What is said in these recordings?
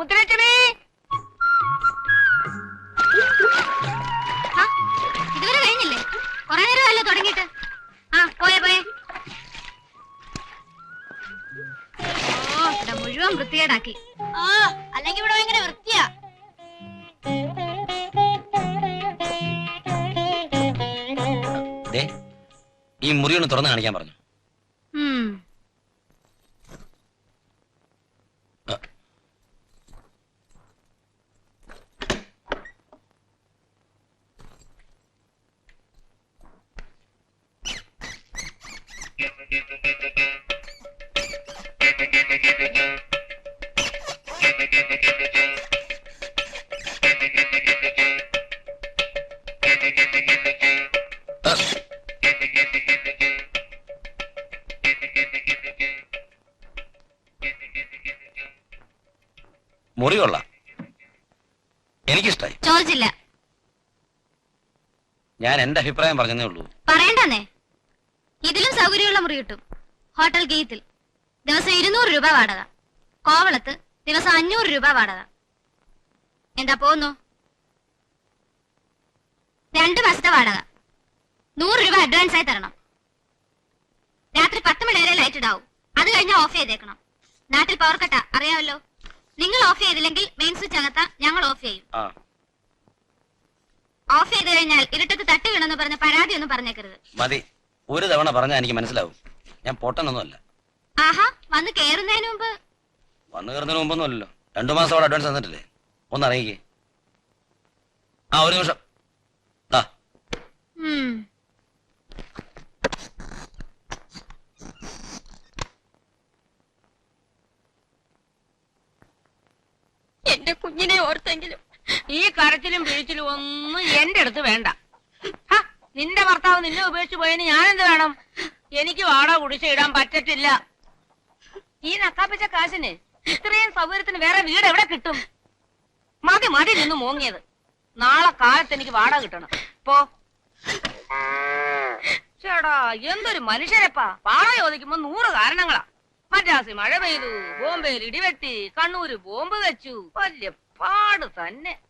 മുത്തലക്ഷ്മി ഇതുവരെ കഴിഞ്ഞില്ലേ? കൊറേ നേരമല്ലോ തുടങ്ങിയിട്ട്? ആ പോയെ പോയെ. ഓ ഇവിടെ മുഴുവൻ വൃത്തികേടാക്കി. ആ അല്ലെങ്കിൽ ഇവിടെ ഭയങ്കര വൃത്തിയാ. ദേ ഈ മുറി ഒന്ന് തുറന്ന് കാണിക്കാൻ പറഞ്ഞു ഉം. മുറി കൊള്ളാം എനിക്കിഷ്ടായി. ചോദിച്ചില്ല. ഞാൻ എന്റെ അഭിപ്രായം പറഞ്ഞതേ ഉള്ളൂ. പറയണ്ടെന്നേ. ഇതിലും സൗകര്യമുള്ള മുറി കിട്ടും. ഹോട്ടൽ ഗീത്തിൽ ദിവസം ഇരുന്നൂറ് രൂപ വാടക. കോവളത്ത് ദിവസം അഞ്ഞൂറ് രൂപ വാടക. എന്താ പോന്നു രണ്ട് മാസത്തെ വാടക. നൂറ് രൂപ അഡ്വാൻസ് ആയി തരണം. രാത്രി പത്ത് മണി വരെ ലൈറ്റ് ഇടാവും. അത് കഴിഞ്ഞാൽ ഓഫ് ചെയ്തേക്കണം. നാട്ടിൽ പവർ കട്ട അറിയാമല്ലോ? നിങ്ങൾ ഓഫ് ചെയ്തില്ലെങ്കിൽ മെയിൻ സ്വിച്ച് അകത്താ ഞങ്ങൾ ഓഫ് ചെയ്യും. ഓഫ് ചെയ്ത് കഴിഞ്ഞാൽ ഇരുട്ടത്ത് തട്ടി വീണെന്ന് പറഞ്ഞ പരാതി ഒന്നും പറഞ്ഞേക്കരുത്. മതി. ഒരു തവണ പറഞ്ഞാ എനിക്ക് മനസ്സിലാവും. ഞാൻ പൊട്ടനൊന്നുമല്ല. ആഹാ വന്ന് കേറുന്നതിന് മുമ്പ്. വന്നു കയറുന്നതിന് മുമ്പൊന്നും അല്ലല്ലോ. രണ്ടു മാസം അവിടെ അഡ്വാൻസ് തന്നിട്ടില്ലേ? ഒന്ന് അറിയിക്കേ ആ ഒരു നിമിഷം. ദാ. ഉം. എന്റെ കുഞ്ഞിനെ ഓർത്തെങ്കിലും ഈ കരച്ചിലും പിഴിച്ചിലും ഒന്നും എന്റെ അടുത്ത് വേണ്ട. നിന്റെ ഭർത്താവ് നിന്നെ ഉപേക്ഷിച്ച് പോയതിന് ഞാൻ എന്ത് വേണം? എനിക്ക് വാടക കുടിശ്ശ ഇടാൻ പറ്റത്തില്ല. ഈ നക്കാപ്പിച്ച കാശിന് ഇത്രയും സൗകര്യത്തിന് വേറെ വീട് എവിടെ കിട്ടും? മതി മതി നിന്ന് മോങ്ങിയത്. നാളെ കാലത്ത് എനിക്ക് വാടക കിട്ടണം. പോ. ചേടാ എന്തൊരു മനുഷ്യരപ്പാ. വാടക ചോദിക്കുമ്പോ നൂറ് കാരണങ്ങളാ. മദ്രാസിൽ മഴ പെയ്തു ബോംബെയിൽ ഇടിവെട്ടി കണ്ണൂര് ബോംബ് വെച്ചു. വലിയ പാട് തന്നെ.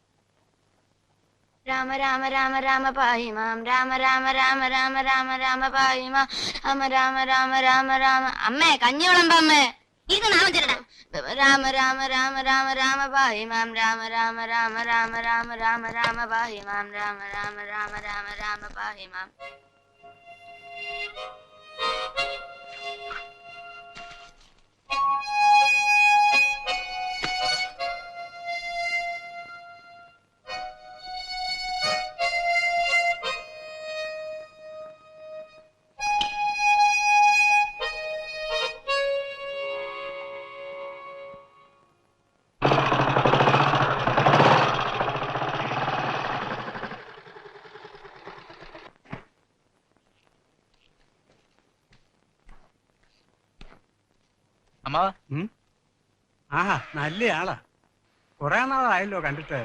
രാമ രാമ രാമ രാമ പായി മാം രാമ രാമ രാമ രാമ രാമ രാമ പായി മാം അമ്മ രാമ രാമ രാമ രാമ അമ്മേ കഞ്ഞി വിളമ്പ അമ്മേ ഇരുന്ന് നാമം ചെല്ലടാ രാമ രാമ രാമ രാമ രാമ പായി മാം രാമ രാമ രാമ രാമ രാമ രാമ രാമ പായി മാം രാമ രാമ രാമ രാമ രാമ പായി മാം ആഹാ നല്ല ആളാ. കുറെ നാളായല്ലോ കണ്ടിട്ട്.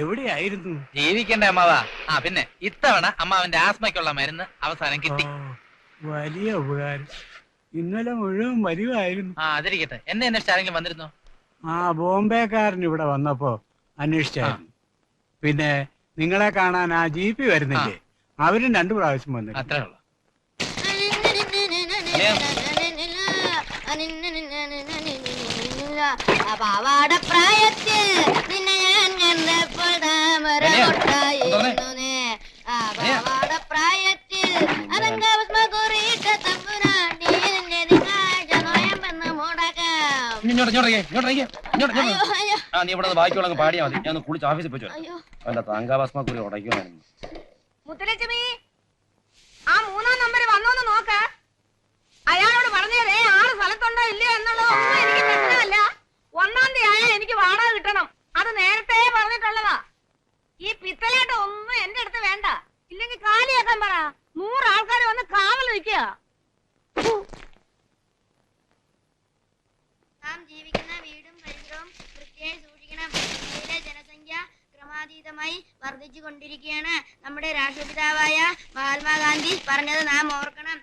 എവിടെയായിരുന്നു? ജീവിക്കണ്ടേ അമ്മാവാ. ആ പിന്നെ ഇത്തവണ അമ്മാവന്റെ ആസ്മയ്ക്കുള്ള മരുന്ന് അവസാനം കിട്ടി. വലിയ ഉപകാരം. ഇന്നലെ മുഴുവൻ വരുവായിരുന്നു ആ അതിരിക്കട്ടെ. എന്നെ അന്വേഷിച്ച് ആരെങ്കിലും വന്നിരുന്നോ? ആ ബോംബെക്കാരൻ ഇവിടെ വന്നപ്പോ അന്വേഷിച്ചായിരുന്നു. പിന്നെ നിങ്ങളെ കാണാൻ ആ ജി പി വരുന്നില്ലേ അവരും രണ്ടു പ്രാവശ്യം വന്നു അത്രേ ഉള്ളൂ. പാവാട പ്രായത്തിൽ നിന്നെ ഞാൻ കണ്ടപ്പോൾ താമര കൊട്ടായിരുന്നു പാവാട പ്രായത്തിൽ അലങ്കാഭസ്മ കുറിയിട്ട തമ്പുരാട്ടി നിന്നെ തിങ്കളാഴ്ച നോയമ്പെന്ന് മുടക്കാം ഇങ്ങോട്ട് ഇങ്ങോട്ട് ഇങ്ങോട്ട് ഇങ്ങോട്ട് ഇങ്ങോട്ട്. അയ്യോ അയ്യോ. ആ നീ ഇവിടെ ബാക്കിയുള്ള പാടിയാ മതി. ഞാൻ കുളിച്ച് ഓഫീസിൽ പോയി അവന്റെ താങ്കാഭസ്മ കുറി ഉടയ്ക്കുവാനും മുത്തലക്ഷ്മി ആ മൂന്നാം നമ്പർ വന്നോന്ന് നോക്ക്. അയാളോട് പറഞ്ഞേ ആറ് സ്ഥലത്തുണ്ടോ ഇല്ലയോ? എന്നുള്ളതൊന്നും എനിക്ക് പ്രശ്നമല്ല ഒന്നാം തീയതി ആയാൽ എനിക്ക് വാടക കിട്ടണം. അത് നേരത്തെ പറഞ്ഞിട്ടുള്ളതാ. ഈ പിത്തലേട്ട ഒന്നും എന്റെ അടുത്ത് വേണ്ട. ഇല്ലെങ്കിൽ കാലിയാക്കാൻ പറ. നൂറ് ആൾക്കാർ വന്ന് കാവൽ നിൽക്കുക. നാം ജീവിക്കുന്ന വീടും ജനസംഖ്യ വർദ്ധിച്ചു കൊണ്ടിരിക്കുകയാണ് നമ്മുടെ രാഷ്ട്രപിതാവായ മഹാത്മാഗാന്ധി പറഞ്ഞത് നാം ഓർക്കണം.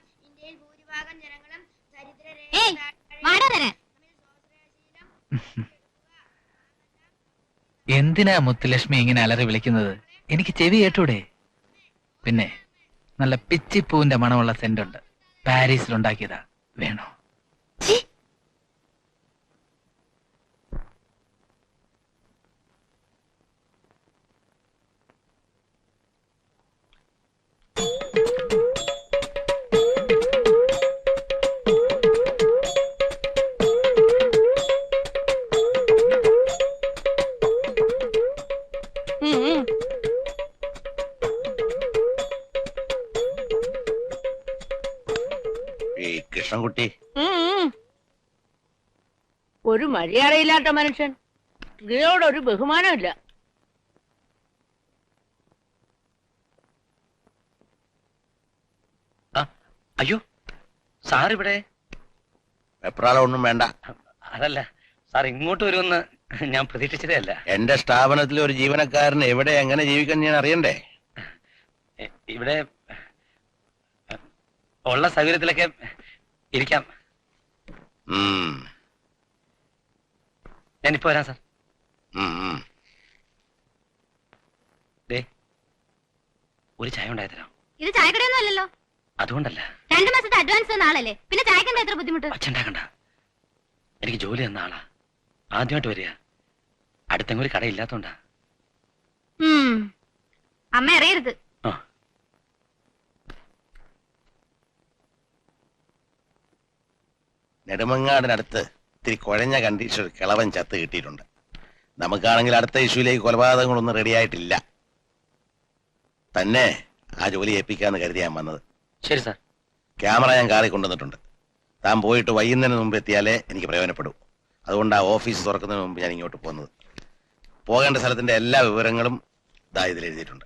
എന്തിനാ മുത്തുലക്ഷ്മി ഇങ്ങനെ അലറി വിളിക്കുന്നത്? എനിക്ക് ചെവി കേട്ടൂടെ? പിന്നെ നല്ല പിച്ചിപ്പൂവിന്റെ മണമുള്ള സെന്റ് ഉണ്ട്. പാരീസിൽ ഉണ്ടാക്കിയതാ വേണോ കൃഷ്ണൻകുട്ടി. ഒരു മര്യാദയില്ലാത്ത മനുഷ്യൻ. സ്ത്രീയോട് ഒരു ബഹുമാനമില്ല അയ്യോ സാർ ഇവിടെ വെപ്രാളം ഒന്നും വേണ്ട. അതല്ല സാർ ഇങ്ങോട്ട് വരുമെന്ന് ഞാൻ പ്രതീക്ഷിച്ചതേ അല്ല എന്റെ സ്ഥാപനത്തിലെ ഒരു ജീവനക്കാരന് എവിടെ എങ്ങനെ ജീവിക്കാൻ ഞാൻ അറിയണ്ടേ? ഇവിടെ ഉള്ള സൗകര്യത്തിലൊക്കെ ഇരിക്കാം. ഞാനിപ്പോ വരാം സാർ. ദേ ഒരു ചായ ഉണ്ടായി തരാം. ഇത് ചായക്കടയൊന്നും അല്ലല്ലോ. അതുകൊണ്ടല്ല. രണ്ടു മാസത്തെ അഡ്വാൻസ് തന്ന ആളല്ലേ? പിന്നെ ചായക്കെന്താ എത്ര ബുദ്ധിമുട്ട്? അച്ഛണ്ടാക്കണ്ട എനിക്ക് ജോലി തന്ന ആളാ. ആദ്യമായിട്ട് വരിക. അടുത്തെങ്കിലും ഒരു കടയില്ലാത്തോണ്ടാ. അമ്മ അറിയരുത് ആ നെടുമങ്ങാടിനടുത്ത് ഇത്തിരി കുഴഞ്ഞ കണ്ടീഷൻ ഒരു കിളവൻ ചത്ത് കിട്ടിയിട്ടുണ്ട്. നമുക്കാണെങ്കിൽ അടുത്ത ഇഷ്യൂലേക്ക് കൊലപാതകങ്ങളൊന്നും റെഡിയായിട്ടില്ല. തന്നെ ആ ജോലി ഏൽപ്പിക്കാന്ന് കരുതിയാൻ വന്നത്. ശരി സാർ. ക്യാമറ ഞാൻ കാറി കൊണ്ടുവന്നിട്ടുണ്ട്. താൻ പോയിട്ട് വൈകുന്നതിന് മുമ്പ് എത്തിയാലേ എനിക്ക് പ്രയോജനപ്പെടൂ. അതുകൊണ്ട് ആ ഓഫീസ് തുറക്കുന്നതിന് മുമ്പ് ഞാൻ ഇങ്ങോട്ട് പോകുന്നത് പോകേണ്ട സ്ഥലത്തിന്റെ എല്ലാ വിവരങ്ങളും ഇതാ ഇതിൽ എഴുതിയിട്ടുണ്ട്.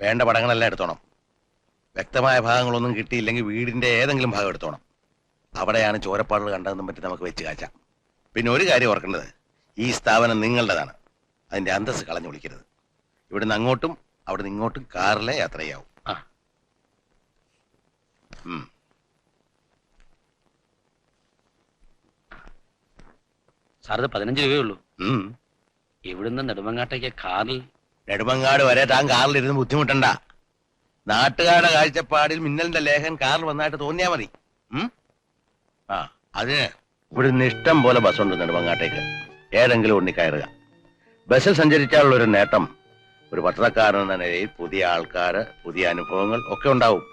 വേണ്ട പടങ്ങളെല്ലാം എടുത്തോണം. വ്യക്തമായ ഭാഗങ്ങളൊന്നും കിട്ടിയില്ലെങ്കിൽ വീടിന്റെ ഏതെങ്കിലും ഭാഗം എടുത്തോണം. അവിടെയാണ് ചോരപ്പാടുകൾ കണ്ടതെന്നും പറ്റി നമുക്ക് വെച്ച് കാച്ചാം. പിന്നെ ഒരു കാര്യം ഓർക്കേണ്ടത്. ഈ സ്ഥാപനം നിങ്ങളുടേതാണ്. അതിന്റെ അന്തസ് കളഞ്ഞു വിളിക്കരുത്. ഇവിടുന്ന് അങ്ങോട്ടും അവിടുന്ന് ഇങ്ങോട്ടും കാറിലെ യാത്ര ചെയ്യാവും ആ. സാർ പതിനഞ്ച് രൂപയേ ഉള്ളൂ. ഇവിടുന്ന് നെടുമങ്ങാട്ടേക്ക് കാറിൽ നെടുമങ്ങാട് വരെ താൻ കാറിലിരുന്ന് ബുദ്ധിമുട്ടണ്ട. നാട്ടുകാരുടെ കാഴ്ചപ്പാടിൽ മിന്നലിന്റെ ലേഖൻ കാറിൽ വന്നായിട്ട് തോന്നിയാ മതി. ആ അതിന് ഇവിടുന്ന് ഇഷ്ടം പോലെ ബസ് ഉണ്ട് നെടുമങ്ങാട്ടേക്ക് ഏതെങ്കിലും ഉണ്ണി കയറുക. ബസ്സിൽ സഞ്ചരിച്ചാലുള്ള ഒരു നേട്ടം ഒരു പത്രക്കാരൻ എന്ന നിലയിൽ പുതിയ ആൾക്കാര് പുതിയ അനുഭവങ്ങൾ ഒക്കെ ഉണ്ടാവും.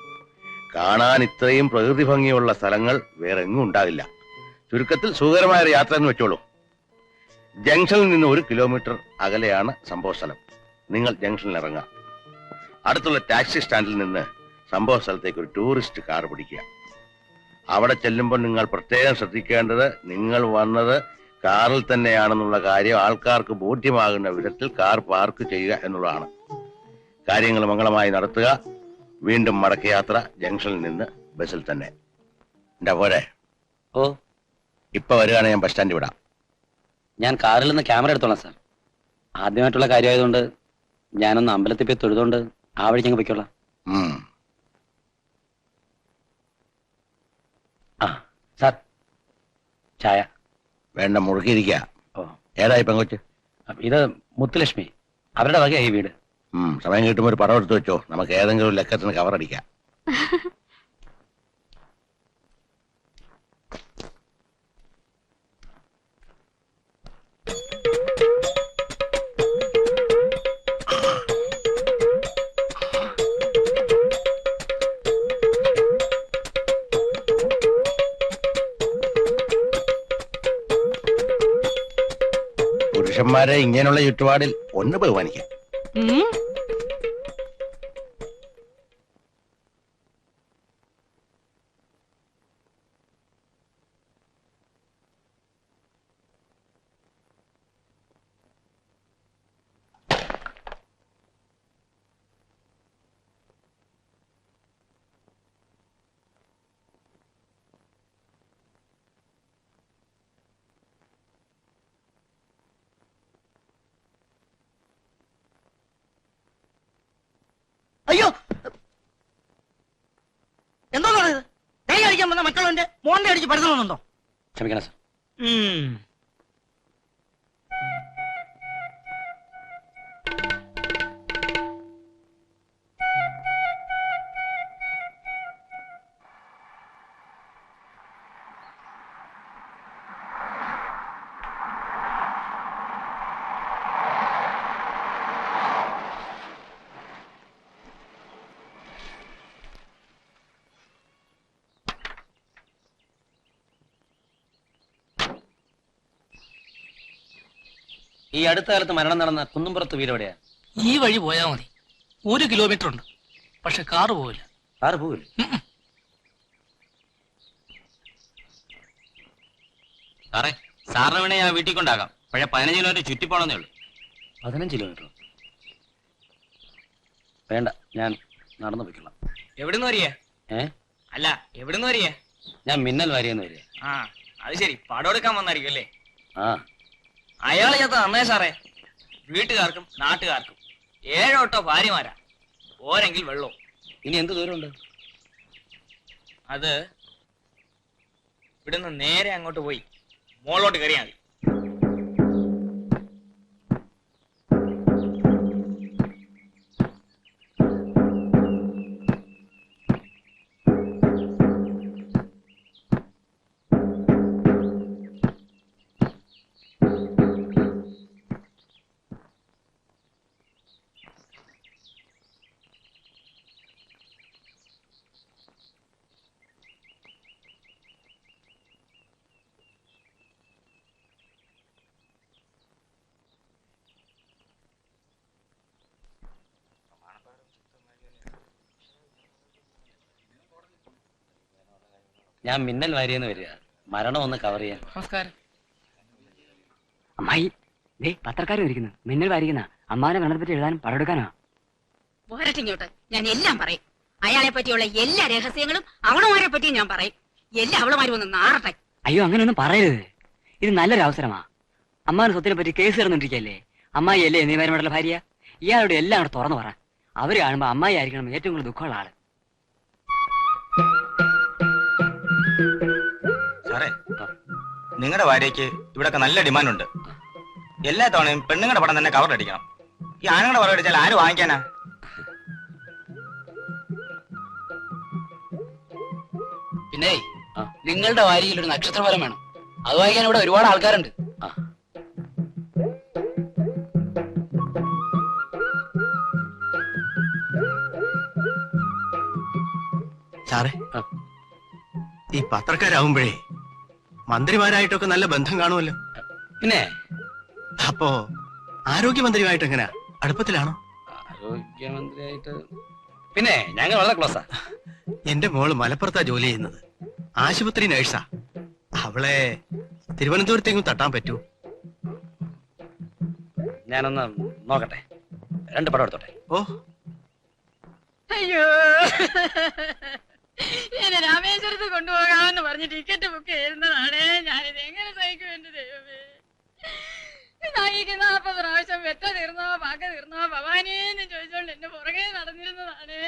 കാണാൻ ഇത്രയും പ്രകൃതി ഭംഗിയുള്ള സ്ഥലങ്ങൾ വേറെ എങ്ങും ഉണ്ടാവില്ല. ചുരുക്കത്തിൽ സുഖകരമായ ഒരു യാത്ര എന്ന് വെച്ചോളൂ. ജംഗ്ഷനിൽ നിന്ന് ഒരു കിലോമീറ്റർ അകലെയാണ് സംഭവ സ്ഥലം. നിങ്ങൾ ജംഗ്ഷനിൽ ഇറങ്ങാം അടുത്തുള്ള ടാക്സി സ്റ്റാൻഡിൽ നിന്ന് സംഭവ സ്ഥലത്തേക്ക് ഒരു ടൂറിസ്റ്റ് കാർ പിടിക്കുക. അവിടെ ചെല്ലുമ്പോൾ നിങ്ങൾ പ്രത്യേകം ശ്രദ്ധിക്കേണ്ടത് നിങ്ങൾ വന്നത് കാറിൽ തന്നെയാണെന്നുള്ള കാര്യം ആൾക്കാർക്ക് ബോധ്യമാകുന്ന വിധത്തിൽ കാർ പാർക്ക് ചെയ്യുക എന്നുള്ളതാണ്. കാര്യങ്ങൾ മംഗളമായി നടത്തുക. വീണ്ടും മടക്കയാത്ര ജംഗ്ഷനിൽ നിന്ന് ബസ്സിൽ തന്നെ. എന്റെ പോരെ? ഓ. ഇപ്പൊ വരികയാണെങ്കിൽ ഞാൻ ബസ് സ്റ്റാൻഡിൽ വിടാം. ഞാൻ കാറിൽ നിന്ന് ക്യാമറ എടുത്തോളാം സാർ. ആദ്യമായിട്ടുള്ള കാര്യമായതുകൊണ്ട് ഞാനൊന്ന് അമ്പലത്തിൽ പോയി തൊഴുതുകൊണ്ട് ആ വഴി ഞങ്ങൾ പൊയ്ക്കോളാം. ആ സാർ. ചായ. വേണ്ട മുറുക്കിയിരിക്കുക ഏതായി പെങ്കൊച്ച്? ഇത് മുത്തുലക്ഷ്മി. അവരുടെ വകയായി ഈ വീട്. സമയം കിട്ടുമ്പോൾ ഒരു പടം എടുത്തു വെച്ചോ. നമുക്ക് ഏതെങ്കിലും ഒരു ലക്കത്തിന് കവർ പുരുഷന്മാരെ ഇങ്ങനെയുള്ള ചുറ്റുപാടിൽ ഒന്ന് ബഹുമാനിക്കാം. അയ്യോ. എന്തോ കൈ അടിക്കാൻ വന്ന മറ്റുള്ളവന്റെ മോണ്ടെ അടിച്ച് പരത്തണമെന്നുണ്ടോ ക്ഷമിക്കണം സാർ. ഈ അടുത്ത കാലത്ത് മരണം നടന്ന കുന്നുംപുറത്ത് വീട് എവിടെയാ? ഈ വഴി പോയാൽ മതി. ഒരു കിലോമീറ്റർ ഉണ്ട്. പക്ഷെ കാറ് പോവില്ല. കാറ് പോവില്ല. സാറേ സാറിന് വേണേ ഞാൻ വീട്ടിൽ കൊണ്ടാകാം. പഴയ പതിനഞ്ച് കിലോമീറ്റർ ചുറ്റി പോണെന്നേ ഉള്ളൂ. പതിനഞ്ച് കിലോമീറ്റർ വേണ്ട ഞാൻ നടന്നു പോയിക്കൊള്ളാം. എവിടുന്ന് വരിക? ഏ? അല്ല എവിടുന്ന് വരിക? ഞാൻ മിന്നൽ വാരിയെന്ന് വരിക. ആ അത് ശരി. പടം എടുക്കാൻ വന്നായിരിക്കും അല്ലേ? ആ. അയാൾ ചത്ത നന്നേ സാറേ. വീട്ടുകാർക്കും നാട്ടുകാർക്കും. ഏഴോട്ടോ ഭാര്യമാരാ. ഓരെങ്കിൽ വെള്ളവും. ഇനി എന്ത് ദൂരമുണ്ട്? അത് ഇവിടുന്ന് നേരെ അങ്ങോട്ട് പോയി. മോളോട്ട് കയറിയാൽ മതി. ഞാൻ മിന്നൽ വാരിയെന്ന് വരിക. മരണം ഒന്ന് കവർ ചെയ്യാൻ. നമസ്കാരം. അമ്മായി ദേ പത്രക്കാരും ഇരിക്കുന്നു. മിന്നൽ വാരിക്കുന്ന അമ്മാനെ പറ്റി എഴുതാനും പടമെടുക്കാനാ? പോരട്ടിങ്ങോട്ട് ഞാൻ എല്ലാം പറയും. അയാളെ പറ്റിയുള്ള എല്ലാ രഹസ്യങ്ങളും അവളുമാരെ പറ്റിയും ഞാൻ പറയും. എല്ലാ അവളുമാരും ഒന്ന് നാറട്ടെ. അയ്യോ അങ്ങനെയൊന്നും പറയരുത്. ഇത് നല്ലൊരു അവസരമാ. അമ്മാന്റെ സ്വത്തിനെ പറ്റി കേസ് കിടന്നിരിക്കല്ലേ അമ്മായി അല്ലേ നിയമപരമായിട്ടുള്ള ഭാര്യ? ഇയാളോട് എല്ലാം അവിടെ തുറന്നു പറ. അവർ കാണുമ്പോ അമ്മായി ആയിരിക്കണം ഏറ്റവും കൂടുതൽ ദുഃഖമുള്ള ആൾ. സാറേ നിങ്ങളുടെ ഭാര്യയ്ക്ക് ഇവിടൊക്കെ നല്ല ഡിമാൻഡ് ഉണ്ട് എല്ലാ തവണയും പെണ്ണുങ്ങളുടെ പടം തന്നെ കവർ അടിക്കണം ഈ ആണുങ്ങളുടെ പടം അടിച്ചാൽ ആര് വാങ്ങിക്കാനാ പിന്നെ. നിങ്ങളുടെ വാരിയിൽ ഒരു നക്ഷത്രഫലം വേണം അത് വായിക്കാൻ ഇവിടെ ഒരുപാട് ആൾക്കാരുണ്ട് സാറേ. ഈ പത്രക്കാരാവുമ്പോഴേ മന്ത്രിമാരായിട്ടൊക്കെ നല്ല ബന്ധം കാണുമല്ലോ. പിന്നെ? അപ്പോ ആരോഗ്യമന്ത്രിയുമായിട്ട് എങ്ങനെയാ അടുപ്പത്തിലാണോ? ആരോഗ്യമന്ത്രിയായിട്ട് പിന്നെ ഞങ്ങൾ വളരെ ക്ലോസാ എന്റെ മോൾ മലപ്പുറത്താ ജോലി ചെയ്യുന്നത്. ആശുപത്രി നഴ്സാ അവളെ തിരുവനന്തപുരത്തേക്കും തട്ടാൻ പറ്റൂ. ഞാനൊന്ന് നോക്കട്ടെ. രണ്ട് പടം എടുത്തോട്ടെ. ഓ. അയ്യോ. എന്നെ രാമേശ്വരത്ത് കൊണ്ടുപോകാമെന്ന് പറഞ്ഞ് ടിക്കറ്റ് ബുക്ക് ചെയ്യുന്നതാണ്. ഞാനിത് എങ്ങനെ സഹിക്കും എന്റെ ദൈവമേ? നായിക്ക് നാപ്പത് പ്രാവശ്യം വെറ്റ തീർന്നോ പാക്ക തീർന്നോ ഭവാനിന്ന് ചോദിച്ചോണ്ട് എന്റെ പുറകെ നടന്നിരുന്നതാണ്.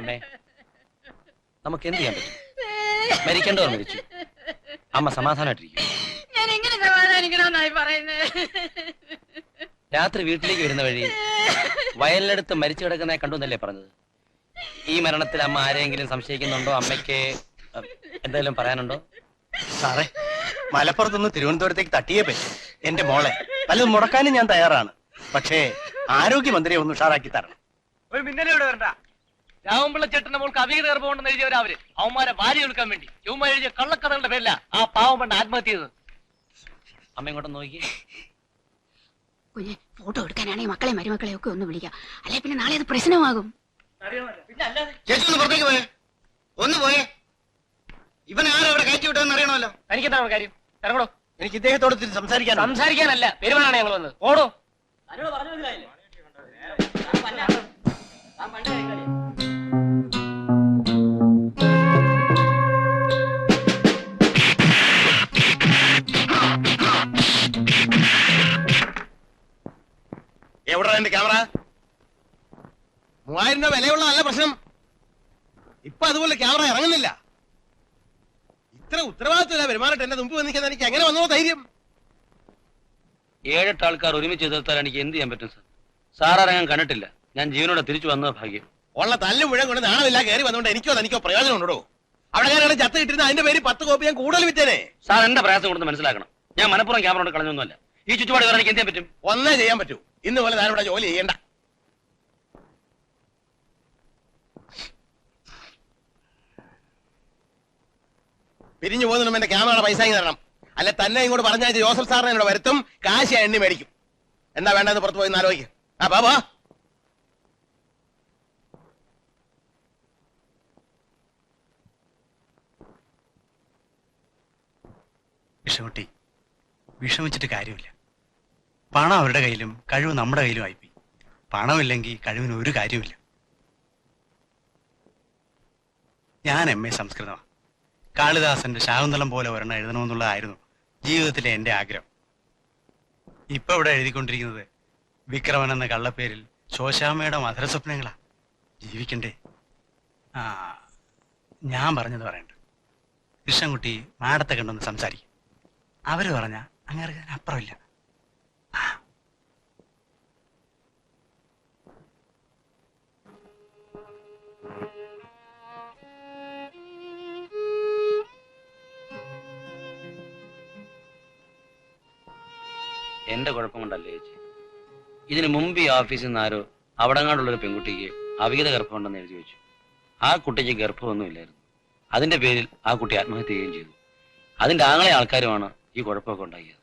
അമ്മേ നമുക്ക് എന്ത് ചെയ്യാൻ പറ്റും? മരിക്കേണ്ടവർ മരിച്ചു. അമ്മ സമാധാനമായിട്ടിരിക്കും ഞാൻ എങ്ങനെ സമാധാനിക്കണമെന്നായി പറയുന്നത് രാത്രി വീട്ടിലേക്ക് വരുന്ന വഴി വയലിനടുത്ത് മരിച്ചു കിടക്കുന്നതായി കണ്ടു എന്നല്ലേ പറഞ്ഞത്? ഈ മരണത്തിൽ അമ്മ ആരെങ്കിലും സംശയിക്കുന്നുണ്ടോ? അമ്മയ്ക്ക് എന്തെങ്കിലും പറയാനുണ്ടോ? സാറേ മലപ്പുറത്തുനിന്ന് തിരുവനന്തപുരത്തേക്ക് തട്ടിയേ പറ്റും. എന്റെ മോളെ പലതും മുടക്കാനും ഞാൻ തയ്യാറാണ്. പക്ഷേ ആരോഗ്യമന്ത്രിയെ ഒന്ന് ഉഷാറാക്കി തരണം. ഒരു മിന്നലെ ഇവിടെ വരണ്ട. രാമപിള്ള ചേട്ടന്റെ മോൾക്ക് അവിഹിത ഗർഭമുണ്ടെന്ന് എഴുതിയവരാ അവർ. അവന്മാരെ ഭാര്യ എടുക്കാൻ വേണ്ടി. യവന്മാർ എഴുതിയ കള്ളക്കഥകളുടെ പേരില ആ പാവം പണ്ട് ആത്മഹത്യ ചെയ്തത്. അമ്മ ഇങ്ങോട്ട് നോക്കി കുഞ്ഞെ ഫോട്ടോ എടുക്കാനാണെങ്കിൽ മക്കളെ മരുമക്കളെ ഒക്കെ ഒന്ന് വിളിക്കാം. അല്ലെ പിന്നെ നാളെ അത് പ്രശ്നമാകും. ചേച്ചി ഒന്ന് പുറത്തേക്ക് പോയേ. ഒന്ന് പോയേ. ഇവൻ ആരും അവിടെ കയറ്റി വിട്ടതെന്ന് അറിയണമല്ലോ. തനിക്കെന്താണ് കാര്യം? ഇറങ്ങടോ എനിക്ക് ഇദ്ദേഹത്തോട് ഇത്തിരി സംസാരിക്കാൻ സംസാരിക്കാനല്ല. പെരുമാനാണ് ഞങ്ങൾ വന്നത്. ഓടോ. എവിടെ മൂവായിരം രൂപ വിലയുള്ള നല്ല പ്രശ്നം. ഇപ്പൊ അതുപോലെ ക്യാമറ ഇറങ്ങുന്നില്ല. ഇത്ര ഉത്തരവാദിത്തമില്ല പെരുമാറിട്ട് എന്റെ മുമ്പ് വന്നിരിക്കുന്ന എനിക്ക് എങ്ങനെ വന്നോ ധൈര്യം? ഏഴെട്ട് ആൾക്കാർ ഒരുമിച്ച് എതിർത്താൽ എനിക്ക് എന്ത് ചെയ്യാൻ പറ്റും സാർ? സാറിറങ്ങാൻ കണ്ടിട്ടില്ല. ഞാൻ ജീവനോടെ തിരിച്ചു വന്നത് ഭാഗ്യം. ഉള്ള തല്ലും മുഴുവൻ കൊണ്ട് നാണമില്ല കയറി വന്നുകൊണ്ട് എനിക്കോ തനിക്കോ പ്രയോജനം ഉണ്ടോ? അവിടെ ഞാൻ ചത്ത് കിട്ടുന്ന അതിന്റെ പേര് പത്ത് കോപ്പി ഞാൻ കൂടുതൽ വിറ്റേനെ. സാർ എന്റെ പ്രയാസം കൊണ്ട് മനസ്സിലാക്കണം. ഞാൻ മനപ്പുറം ക്യാമറ കൊണ്ട് കളഞ്ഞൊന്നുമല്ല. ഈ ചുറ്റുപാട് വേറെ എനിക്ക് എന്ത് ചെയ്യാൻ പറ്റും? ഒന്നേ ചെയ്യാൻ പറ്റൂ. ഇന്ന് പോലെ ഞാനിവിടെ ജോലി ചെയ്യണ്ട. പിരിഞ്ഞു പോകുന്നതിന് എന്റെ ക്യാമറയുടെ പൈസ തരണം. അല്ലെ തന്നെ ഇങ്ങോട്ട് പറഞ്ഞാൽ ജോസഫ് സാറിനെ ഇവിടെ വരുത്തും കാശ് എണ്ണി മേടിക്കും. എന്താ വേണ്ടത് പുറത്ത് പോയി ആലോചിക്കും. ആ ബാബാ വിഷമുട്ടി വിഷമിച്ചിട്ട് കാര്യമില്ല. പണം അവരുടെ കയ്യിലും കഴിവ് നമ്മുടെ കയ്യിലും ആയിപ്പോയി. പണമില്ലെങ്കിൽ കഴിവിന് ഒരു കാര്യമില്ല ഞാൻ എം എ സംസ്കൃതമാണ് കാളിദാസന്റെ ശാകുന്തളം പോലെ ഒരെണ്ണം എഴുതണമെന്നുള്ളതായിരുന്നു ജീവിതത്തിലെ എന്റെ ആഗ്രഹം. ഇപ്പൊ ഇവിടെ എഴുതിക്കൊണ്ടിരിക്കുന്നത് വിക്രമൻ എന്ന കള്ളപ്പേരിൽ ശോശാമ്മയുടെ മധുരസ്വപ്നങ്ങളാ. ജീവിക്കണ്ടേ? ആ ഞാൻ പറഞ്ഞത് പറയണ്ട. കൃഷ്ണൻകുട്ടി മാഡത്തെ കണ്ടൊന്ന് സംസാരിക്കും. അവർ പറഞ്ഞ അങ്ങനെ അപ്പുറമില്ല എന്റെ കുഴപ്പം കൊണ്ടല്ലേ ചേച്ചി? ഇതിനു മുമ്പ് ഈ ഓഫീസിൽ നിന്ന് ആരോ അവിടങ്ങാണ്ടുള്ളൊരു പെൺകുട്ടിക്ക് അവിഹിത ഗർഭമുണ്ടെന്ന് എഴുതി വെച്ചു. ആ കുട്ടിക്ക് ഗർഭമൊന്നുമില്ലായിരുന്നു അതിന്റെ പേരിൽ ആ കുട്ടി ആത്മഹത്യ ചെയ്യുകയും ചെയ്തു. അതിന്റെ ആങ്ങളെ ആൾക്കാരുമാണ് ഈ കുഴപ്പമൊക്കെ ഉണ്ടാക്കിയത്.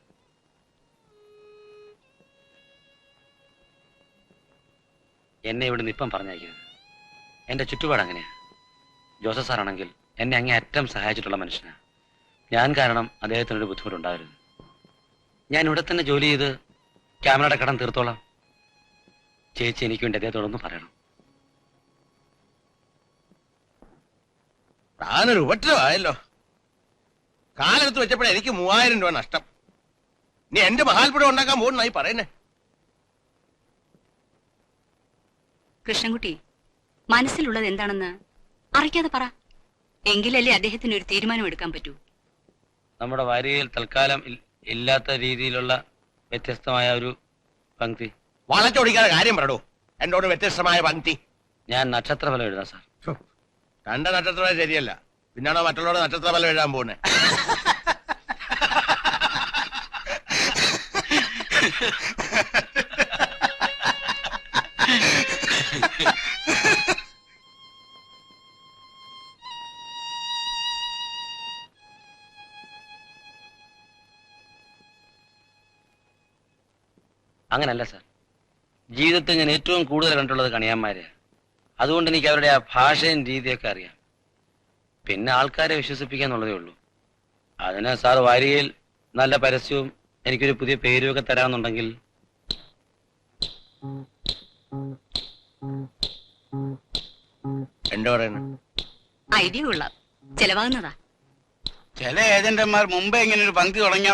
എന്നെ ഇവിടുന്ന് ഇപ്പം പറഞ്ഞയക്കരുത്. എന്റെ ചുറ്റുപാട് അങ്ങനെയാണ് ജോസഫ് സാറാണെങ്കിൽ എന്നെ അങ്ങേ അറ്റം സഹായിച്ചിട്ടുള്ള മനുഷ്യനാണ് ഞാൻ കാരണം അദ്ദേഹത്തിനൊരു ബുദ്ധിമുട്ടുണ്ടാകരുത്. ഞാൻ ഇവിടെ തന്നെ ജോലി ചെയ്ത് ക്യാമറയുടെ കടം തീർത്തോളാം. ചേച്ചി എനിക്ക് വേണ്ടി അദ്ദേഹത്തോടൊന്ന് പറയണം. താനൊരു ഉപദ്രവമായല്ലോ. കാലെടുത്ത് വെച്ചപ്പോഴേ എനിക്ക് മൂവായിരം രൂപ നഷ്ടം. നീ എന്റെ മഹാത്ഭുതം ഉണ്ടാക്കാൻ പോകുന്നായി പറയുന്നേ. കൃഷ്ണൻകുട്ടി മനസ്സിലുള്ളത് എന്താണെന്ന് അറിയിക്കാതെ പറ. എങ്കിലല്ലേ അദ്ദേഹത്തിന് ഒരു തീരുമാനം എടുക്കാൻ പറ്റൂ. നമ്മുടെ വാര്യയിൽ തൽക്കാലം ഇൽ- ഇല്ലാത്ത രീതിയിലുള്ള വ്യത്യസ്തമായ ഒരു പങ്ക്തി. വളച്ചൊടിക്കാതെ കാര്യം പറടൂ. എന്നോട് വ്യത്യസ്തമായ പങ്ക്തി. ഞാൻ നക്ഷത്രഫലം എഴുതാം സാർ. കണ്ട നക്ഷത്രം ശരിയല്ല. പിന്നാണോ മറ്റുള്ളവരുടെ നക്ഷത്ര ഫലം എഴുതാൻ പോകുന്നത് അങ്ങനല്ല സർ. ജീവിതത്തിൽ ഞാൻ ഏറ്റവും കൂടുതൽ കണ്ടുള്ളത് കണിയാന്മാരെ. അതുകൊണ്ട് എനിക്ക് അവരുടെ ആ ഭാഷയും രീതിയൊക്കെ അറിയാം. പിന്നെ ആൾക്കാരെ വിശ്വസിപ്പിക്കുക എന്നുള്ളതേ ഉള്ളൂ. അതിന് സാർ വാരികയിൽ നല്ല പരസ്യവും എനിക്കൊരു പുതിയ പേരും ഒക്കെ തരാമെന്നുണ്ടെങ്കിൽ എന്താ ഐഡിയ കൊള്ളാം. ചെലവാകുന്നതാ. ചില ഏജന്റന്മാർ മുമ്പേ ഇങ്ങനെ ഒരു പങ്ക്തി തുടങ്ങിയ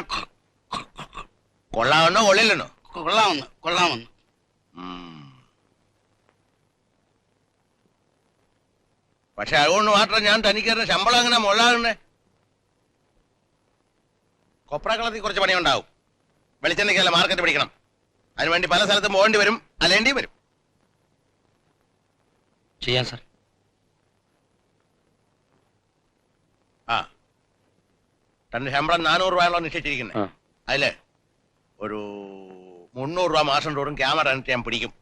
കൊള്ളാവണോ കൊള്ളില്ലെന്നോ? കൊള്ളാമെന്ന് കൊള്ളാമെന്ന്. പക്ഷെ അതുകൊണ്ട് മാത്രം ഞാൻ തനിക്കറിഞ്ഞ ശമ്പളം അങ്ങനെ മുള്ളാകണ്ടേ കൊപ്രാക്കളത്തിൽ കുറച്ച് പണിയുണ്ടാവും. വെളിച്ചെണ്ണയ്ക്കല്ല മാർക്കറ്റ് പിടിക്കണം. അതിനുവേണ്ടി പല സ്ഥലത്തും പോകേണ്ടി വരും അലേണ്ടി വരും. ചെയ്യാം സാർ. ആ. തന്റെ ശമ്പളം നാനൂറ് രൂപയാണല്ലോ നിശ്ചയിച്ചിരിക്കുന്നത് അതിലെ ഒരു മുന്നൂറ് രൂപ മാസം തോറും ക്യാമറ എന്നിട്ട് ഞാൻ പിടിക്കും